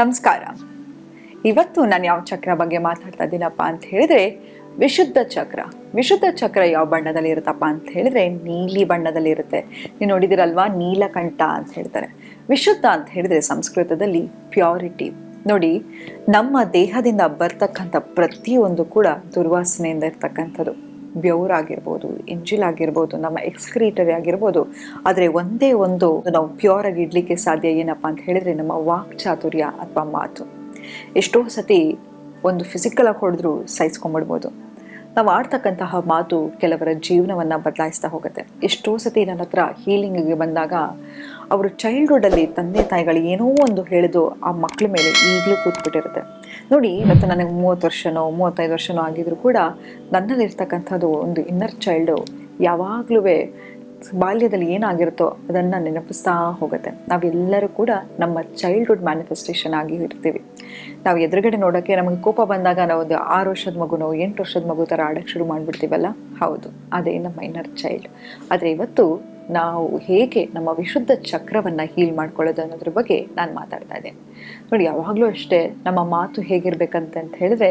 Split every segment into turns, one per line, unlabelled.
ನಮಸ್ಕಾರ. ಇವತ್ತು ನಾನು ಯಾವ ಚಕ್ರ ಬಗ್ಗೆ ಮಾತಾಡ್ತಾ ಇದ್ದೀನಪ್ಪ ಅಂತ ಹೇಳಿದ್ರೆ, ವಿಶುದ್ಧ ಚಕ್ರ. ವಿಶುದ್ಧ ಚಕ್ರ ಯಾವ ಬಣ್ಣದಲ್ಲಿ ಇರುತ್ತಪ್ಪ ಅಂತ ಹೇಳಿದ್ರೆ, ನೀಲಿ ಬಣ್ಣದಲ್ಲಿ ಇರುತ್ತೆ. ನೀವು ನೋಡಿದಿರಲ್ವಾ ನೀಲಕಂಠ ಅಂತ ಹೇಳ್ತಾರೆ. ವಿಶುದ್ಧ ಅಂತ ಹೇಳಿದ್ರೆ ಸಂಸ್ಕೃತದಲ್ಲಿ ಪ್ಯೂರಿಟಿ ನೋಡಿ, ನಮ್ಮ ದೇಹದಿಂದ ಬರ್ತಕ್ಕಂಥ ಪ್ರತಿಯೊಂದು ಕೂಡ ದುರ್ವಾಸನೆಯಿಂದ ಇರ್ತಕ್ಕಂಥದ್ದು. ಬೆವರಾಗಿರ್ಬೋದು ಇಂಜಿಲ್ ಆಗಿರ್ಬೋದು, ನಮ್ಮ ಎಕ್ಸ್ಕ್ರೀಟರಿ ಆಗಿರ್ಬೋದು, ಆದರೆ ಒಂದೇ ಒಂದು ನಾವು ಪ್ಯೂರ್ ಆಗಿ ಇಡ್ಲಿಕ್ಕೆ ಸಾಧ್ಯ ಏನಪ್ಪ ಅಂತ ಹೇಳಿದ್ರೆ ನಮ್ಮ ವಾಕ್ ಚಾತುರ್ಯ ಅಥವಾ ಮಾತು. ಎಷ್ಟೋ ಸತಿ ಒಂದು ಫಿಸಿಕಲ್ ಆಗಿ ಹೊಡೆದ್ರು ಸಹಿಸ್ಕೊಂಡ್ಬಿಡ್ಬೋದು. ನಾವು ಆಡ್ತಕ್ಕಂತಹ ಮಾತು ಕೆಲವರ ಜೀವನವನ್ನು ಬದಲಾಯಿಸ್ತಾ ಹೋಗುತ್ತೆ. ಎಷ್ಟೋ ಸತಿ ನನ್ನ ಹತ್ರ ಹೀಲಿಂಗಿಗೆ ಬಂದಾಗ ಅವರು ಚೈಲ್ಡ್ಹುಡ್ಡಲ್ಲಿ ತಂದೆ ತಾಯಿಗಳು ಏನೋ ಒಂದು ಹೇಳಿದು ಆ ಮಕ್ಕಳ ಮೇಲೆ ಈಗಲೂ ಕೂತ್ಬಿಟ್ಟಿರುತ್ತೆ. ನೋಡಿ, ಇವತ್ತು ನನಗೆ ಮೂವತ್ತು ವರ್ಷನೋ, ಮೂವತ್ತೈದು ವರ್ಷನೋ ಆಗಿದ್ರು ಕೂಡ ನನ್ನಲ್ಲಿರ್ತಕ್ಕಂಥದ್ದು ಒಂದು ಇನ್ನರ್ ಚೈಲ್ಡು ಯಾವಾಗಲೂ ಬಾಲ್ಯದಲ್ಲಿ ಏನಾಗಿರುತ್ತೋ ಅದನ್ನು ನೆನಪಿಸ್ತಾ ಹೋಗುತ್ತೆ. ನಾವೆಲ್ಲರೂ ಕೂಡ ನಮ್ಮ ಚೈಲ್ಡ್ಹುಡ್ ಮ್ಯಾನಿಫೆಸ್ಟೇಷನ್ ಆಗಿ ಇರ್ತೀವಿ. ನಾವು ಎದುರುಗಡೆ ನೋಡೋಕ್ಕೆ ನಮಗೆ ಕೋಪ ಬಂದಾಗ ನಾವು ಒಂದು ಆರು ವರ್ಷದ ಮಗುನೋ, ಎಂಟು ವರ್ಷದ ಮಗು ಥರ ಆಡೋಕ್ಕೆ ಶುರು ಮಾಡಿಬಿಡ್ತೀವಲ್ಲ? ಹೌದು, ಅದೇ ನಮ್ಮ ಇನ್ನರ್ ಚೈಲ್ಡ್ ಆದರೆ ಇವತ್ತು ನಾವು ಹೇಗೆ ನಮ್ಮ ವಿಶುದ್ಧ ಚಕ್ರವನ್ನು ಹೀಲ್ ಮಾಡ್ಕೊಳ್ಳೋದು ಅನ್ನೋದ್ರ ಬಗ್ಗೆ ನಾನು ಮಾತಾಡ್ತಾ ಇದ್ದೆ ನೋಡಿ, ಯಾವಾಗಲೂ ಅಷ್ಟೇ ನಮ್ಮ ಮಾತು ಹೇಗಿರ್ಬೇಕಂತ ಹೇಳಿದ್ರೆ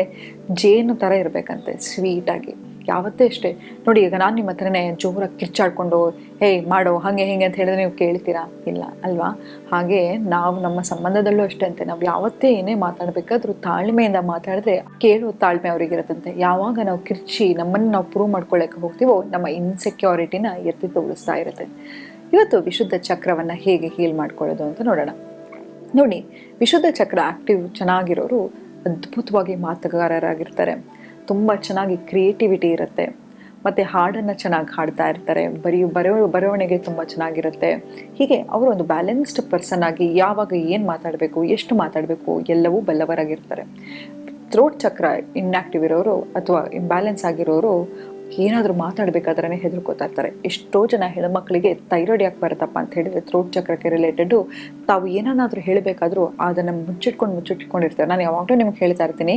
ಜೇನು ಥರ ಇರಬೇಕಂತೆ ಸ್ವೀಟಾಗಿ ಯಾವತ್ತೇ ಅಷ್ಟೇ. ನೋಡಿ, ಈಗ ನಾನು ನಿಮ್ಮ ಹತ್ರನೇ ಜೋರಾಗಿ ಕಿರ್ಚಾಡ್ಕೊಂಡು ಹೇ ಮಾಡೋ, ಹಾಗೆ, ಹಿಂಗೆ ಅಂತ ಹೇಳಿದ್ರೆ ನೀವು ಕೇಳ್ತೀರಾ? ಇಲ್ಲ, ಅಲ್ವಾ? ಹಾಗೆ ನಾವು ನಮ್ಮ ಸಂಬಂಧದಲ್ಲೂ ಅಷ್ಟೇ ಅಂತೆ. ನಾವು ಯಾವತ್ತೇ ಏನೇ ಮಾತಾಡಬೇಕಾದ್ರೂ ತಾಳ್ಮೆಯಿಂದ ಮಾತಾಡಿದ್ರೆ ಕೇಳೋ ತಾಳ್ಮೆ ಅವ್ರಿಗಿರುತ್ತಂತೆ ಯಾವಾಗ ನಾವು ಕಿರ್ಚಿ ನಮ್ಮನ್ನು ನಾವು ಪ್ರೂವ್ ಮಾಡ್ಕೊಳ್ಳೋಕೆ ಹೋಗ್ತೀವೋ, ನಮ್ಮ ಇನ್ಸೆಕ್ಯೂರಿಟಿನ ಎತ್ತಿ ತೋರಿಸ್ತಾ ಇರುತ್ತೆ. ಇವತ್ತು ವಿಶುದ್ಧ ಚಕ್ರವನ್ನು ಹೇಗೆ ಹೀಲ್ ಮಾಡ್ಕೊಳ್ಳೋದು ಅಂತ ನೋಡೋಣ. ನೋಡಿ, ವಿಶುದ್ಧ ಚಕ್ರ ಆಕ್ಟಿವ್ ಚೆನ್ನಾಗಿರೋರು ಅದ್ಭುತವಾಗಿ ಮಾತುಗಾರರಾಗಿರ್ತಾರೆ. ತುಂಬ ಚೆನ್ನಾಗಿ ಕ್ರಿಯೇಟಿವಿಟಿ ಇರುತ್ತೆ. ಮತ್ತು ಹಾಡನ್ನು ಚೆನ್ನಾಗಿ ಹಾಡ್ತಾ ಇರ್ತಾರೆ. ಬರೀ ಬರೋ, ಬರವಣಿಗೆ ತುಂಬ ಚೆನ್ನಾಗಿರುತ್ತೆ. ಹೀಗೆ ಅವರು ಒಂದು ಬ್ಯಾಲೆನ್ಸ್ಡ್ ಪರ್ಸನ್ ಆಗಿ ಯಾವಾಗ ಏನು ಮಾತಾಡಬೇಕು, ಎಷ್ಟು ಮಾತಾಡಬೇಕು, ಎಲ್ಲವೂ ಬಲ್ಲವರಾಗಿರ್ತಾರೆ. ಥ್ರೋಟ್ ಚಕ್ರ ಇನ್ಆಕ್ಟಿವ್ ಇರೋರು ಅಥವಾ ಇಂಬ್ಯಾಲೆನ್ಸ್ ಆಗಿರೋರು ಏನಾದರೂ ಮಾತಾಡಬೇಕಾದ್ರೆ ಹೆದರ್ಕೋತಾ ಇರ್ತಾರೆ. ಎಷ್ಟೋ ಜನ ಹೆಣ್ಮಕ್ಳಿಗೆ ಥೈರಾಯ್ಡ್ ಯಾಕೆ ಬರುತ್ತಪ್ಪ ಅಂತ ಹೇಳಿದ್ರೆ ಥ್ರೋಟ್ ಚಕ್ರಕ್ಕೆ ರಿಲೇಟೆಡು ತಾವು ಏನನ್ನಾದರೂ ಹೇಳಬೇಕಾದ್ರೂ ಅದನ್ನು ಮುಚ್ಚಿಟ್ಕೊಂಡು ಮುಚ್ಚಿಟ್ಕೊಂಡಿರ್ತಾರೆ. ನಾನು ಯಾವಾಗಲೂ ನಿಮ್ಗೆ ಹೇಳ್ತಾ ಇರ್ತೀನಿ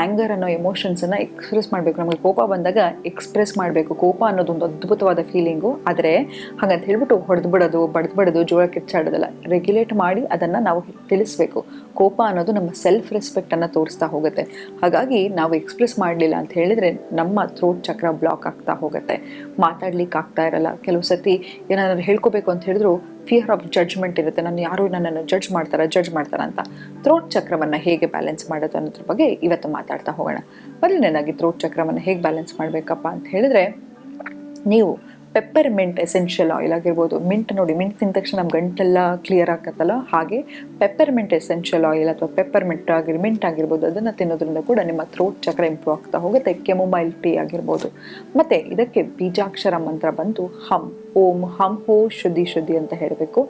ಆ್ಯಂಗರ್ ಅನ್ನೋ ಎಮೋಷನ್ಸನ್ನು ಎಕ್ಸ್ಪ್ರೆಸ್ ಮಾಡಬೇಕು. ನಮಗೆ ಕೋಪ ಬಂದಾಗ ಎಕ್ಸ್ಪ್ರೆಸ್ ಮಾಡಬೇಕು. ಕೋಪ ಅನ್ನೋದು ಒಂದು ಅದ್ಭುತವಾದ ಫೀಲಿಂಗು ಆದರೆ ಹಾಗಂತ ಹೇಳ್ಬಿಟ್ಟು ಹೊಡೆದು ಬಿಡೋದು, ಬಡ್ದು ಬಿಡೋದು, ಜೋಳ ಕಿಚ್ಚಾಡೋದಲ್ಲ ರೆಗ್ಯುಲೇಟ್ ಮಾಡಿ ಅದನ್ನು ನಾವು ತಿಳಿಸ್ಬೇಕು. ಕೋಪ ಅನ್ನೋದು ನಮ್ಮ ಸೆಲ್ಫ್ ರೆಸ್ಪೆಕ್ಟನ್ನು ತೋರಿಸ್ತಾ ಹೋಗುತ್ತೆ. ಹಾಗಾಗಿ ನಾವು ಎಕ್ಸ್ಪ್ರೆಸ್ ಮಾಡಲಿಲ್ಲ ಅಂತ ಹೇಳಿದರೆ ನಮ್ಮ ಥ್ರೋಟ್ ಚಕ್ರ ಬ್ಲಾಕ್ ಆಗ್ತಾ ಹೋಗುತ್ತೆ. ಮಾತಾಡ್ಲಿಕ್ಕೆ ಆಗ್ತಾ ಇರಲ್ಲ. ಕೆಲವು ಸತಿ ಏನಾದ್ರು ಹೇಳ್ಕೋಬೇಕು ಅಂತ ಹೇಳಿದ್ರು ಫಿಯರ್ ಆಫ್ ಜಡ್ಜ್ಮೆಂಟ್ ಇರುತ್ತೆ. ನಾನು ಯಾರು ನನ್ನನ್ನು ಜಡ್ಜ್ ಮಾಡ್ತಾರ ಜಡ್ಜ್ ಮಾಡ್ತಾರ ಅಂತ. ಥ್ರೋಟ್ ಚಕ್ರವನ್ನು ಹೇಗೆ ಬ್ಯಾಲೆನ್ಸ್ ಮಾಡೋದು ಅನ್ನೋದ್ರ ಬಗ್ಗೆ ಇವತ್ತು ಮಾತಾಡ್ತಾ ಹೋಗೋಣ. ಮೊದಲನೇದಾಗಿ ಥ್ರೋಟ್ ಚಕ್ರವನ್ನು ಹೇಗೆ ಬ್ಯಾಲೆನ್ಸ್ ಮಾಡಬೇಕಪ್ಪ ಅಂತ ಹೇಳಿದ್ರೆ, ನೀವು ಪೆಪ್ಪರ್ ಮಿಂಟ್ ಎಸೆನ್ಷಿಯಲ್ ಆಯಿಲ್ ಆಗಿರ್ಬೋದು. ಮಿಂಟ್ ನೋಡಿ ಮಿಂಟ್ ತಿಂದ ತಕ್ಷಣ ನಮ್ಮ ಗಂಟೆಲ್ಲ ಕ್ಲಿಯರ್ ಆಗತ್ತಲ್ಲ ಹಾಗೆ ಪೆಪ್ಪರ್ ಮಿಂಟ್ ಎಸೆನ್ಷಿಯಲ್ ಆಯಿಲ್ ಅಥವಾ ಪೆಪ್ಪರ್ ಮಿಂಟ್ ಆಗಿರ್ ಮಿಂಟ್ ಆಗಿರ್ಬೋದು, ಅದನ್ನು ತಿನ್ನೋದ್ರಿಂದ ಕೂಡ ನಿಮ್ಮ ಥ್ರೋಟ್ ಚಕ್ರ ಇಂಪ್ರೂವ್ ಆಗ್ತಾ ಹೋಗುತ್ತೆ. ಕೆಮೊಮೈಲ್ ಟೀ ಆಗಿರ್ಬೋದು. ಮತ್ತು ಇದಕ್ಕೆ ಬೀಜಾಕ್ಷರ ಮಂತ್ರ ಬಂದು ಹಮ್. ಓಂ ಹಂ ಹೋ ಶುದ್ಧಿ ಶುದ್ಧಿ ಅಂತ ಹೇಳಬೇಕು.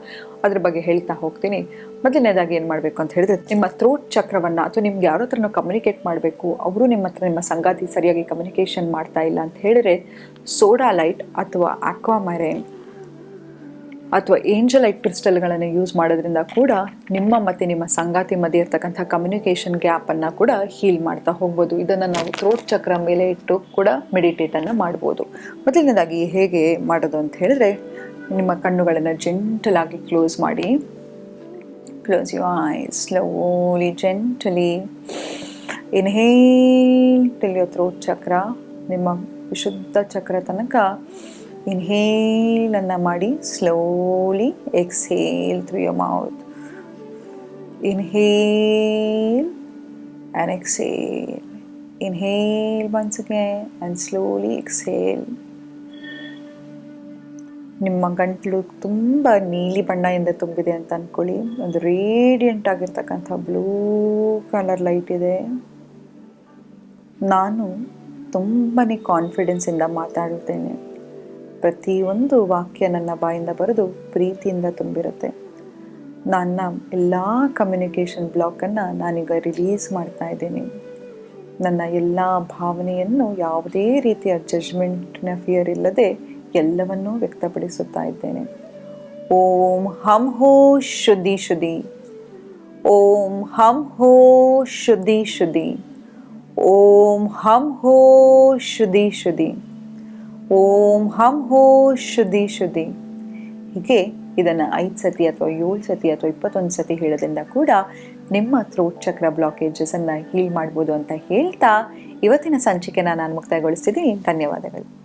ಅದ್ರ ಬಗ್ಗೆ ಹೇಳ್ತಾ ಹೋಗ್ತೀನಿ. ಮೊದಲನೇದಾಗಿ ಏನು ಮಾಡಬೇಕು ಅಂತ ಹೇಳಿದ್ರೆ, ನಿಮ್ಮ ಥ್ರೋಟ್ ಚಕ್ರವನ್ನು ಅಥವಾ ನಿಮ್ಗೆ ಯಾರ ಹತ್ರನೂ ಕಮ್ಯುನಿಕೇಟ್ ಮಾಡಬೇಕು, ಅವರು ನಿಮ್ಮ ಹತ್ರ ನಿಮ್ಮ ಸಂಗಾತಿ ಸರಿಯಾಗಿ ಕಮ್ಯುನಿಕೇಷನ್ ಮಾಡ್ತಾ ಇಲ್ಲ ಅಂತ ಹೇಳಿದ್ರೆ, ಸೋಡಾ ಲೈಟ್ ಅಥವಾ ಆಕ್ವಾಮರೈನ್ ಅಥವಾ ಏಂಜಲೈಟ್ ಕ್ರಿಸ್ಟಲ್ಗಳನ್ನು ಯೂಸ್ ಮಾಡೋದ್ರಿಂದ ಕೂಡ ನಿಮ್ಮ ಮತ್ತು ನಿಮ್ಮ ಸಂಗಾತಿ ಮಧ್ಯೆ ಇರ್ತಕ್ಕಂಥ ಕಮ್ಯುನಿಕೇಷನ್ ಗ್ಯಾಪನ್ನು ಕೂಡ ಹೀಲ್ ಮಾಡ್ತಾ ಹೋಗ್ಬೋದು. ಇದನ್ನು ನಾವು ಥ್ರೋಟ್ ಚಕ್ರ ಮೇಲೆ ಇಟ್ಟು ಕೂಡ ಮೆಡಿಟೇಟನ್ನು ಮಾಡ್ಬೋದು. ಮೊದಲನೇದಾಗಿ ಹೇಗೆ ಮಾಡೋದು ಅಂತ ಹೇಳಿದ್ರೆ, ನಿಮ್ಮ ಕಣ್ಣುಗಳನ್ನು ಜೆಂಟಲಾಗಿ ಕ್ಲೋಸ್ ಮಾಡಿ. Close you eyes slowly gently inhale till throat chakra ನಿಮ್ಮ ವಿಶುದ್ಧ ಚಕ್ರ ತನಕ ಇನ್ಹೇಲನ್ನು ಮಾಡಿ slowly exhale through your mouth inhale and exhale inhale once and slowly exhale ನಿಮ್ಮ ಗಂಟಲು ತುಂಬ ನೀಲಿ ಬಣ್ಣದಿಂದ ತುಂಬಿದೆ ಅಂತ ಅಂದ್ಕೊಳ್ಳಿ ಒಂದು ರೇಡಿಯಂಟ್ ಆಗಿರ್ತಕ್ಕಂಥ ಬ್ಲೂ ಕಲರ್ ಲೈಟ್ ಇದೆ. ನಾನು ತುಂಬಾ ಕಾನ್ಫಿಡೆನ್ಸಿಂದ ಮಾತಾಡುತ್ತೇನೆ ಪ್ರತಿಯೊಂದು ವಾಕ್ಯ ನನ್ನ ಬಾಯಿಂದ ಬರೆದು ಪ್ರೀತಿಯಿಂದ ತುಂಬಿರುತ್ತೆ. ನನ್ನ ಎಲ್ಲ ಕಮ್ಯುನಿಕೇಷನ್ ಬ್ಲಾಕನ್ನು ನಾನೀಗ ರಿಲೀಸ್ ಮಾಡ್ತಾ ಇದ್ದೀನಿ. ನನ್ನ ಎಲ್ಲ ಭಾವನೆಯನ್ನು ಯಾವುದೇ ರೀತಿಯ ಜಜ್ಮೆಂಟ್ನ ಫಿಯರ್ ಇಲ್ಲದೆ ಎಲ್ಲವನ್ನೂ ವ್ಯಕ್ತಪಡಿಸುತ್ತಾ ಇದ್ದೇನೆ. ಓಂ ಹಂ ಹೋ ಶುದ್ಧಿ ಶುದ್ಧಿ. ಓಂ ಹಂ ಹೋ ಶುದ್ಧಿ ಶುದ್ಧಿ. ಓಂ ಹಂ ಹೋ ಶುದ್ಧಿ ಶುದ್ಧಿ. ಓಂ ಹಂ ಹೋ ಶುದ್ಧಿ ಶುದ್ಧಿ ಹೀಗೆ ಇದನ್ನು ಐದು ಸತಿ ಅಥವಾ ಏಳು ಸತಿ ಅಥವಾ ಇಪ್ಪತ್ತೊಂದು ಸತಿ ಹೇಳೋದ್ರಿಂದ ಕೂಡ ನಿಮ್ಮ ಥ್ರೋಟ್ ಚಕ್ರ ಬ್ಲಾಕೇಜಸನ್ನು ಹೀಲ್ ಮಾಡ್ಬೋದು ಅಂತ ಹೇಳ್ತಾ ಇವತ್ತಿನ ಸಂಚಿಕೆನ ನಾನು ಮುಕ್ತಾಯಗೊಳಿಸ್ತಿದ್ದೀನಿ. ಧನ್ಯವಾದಗಳು.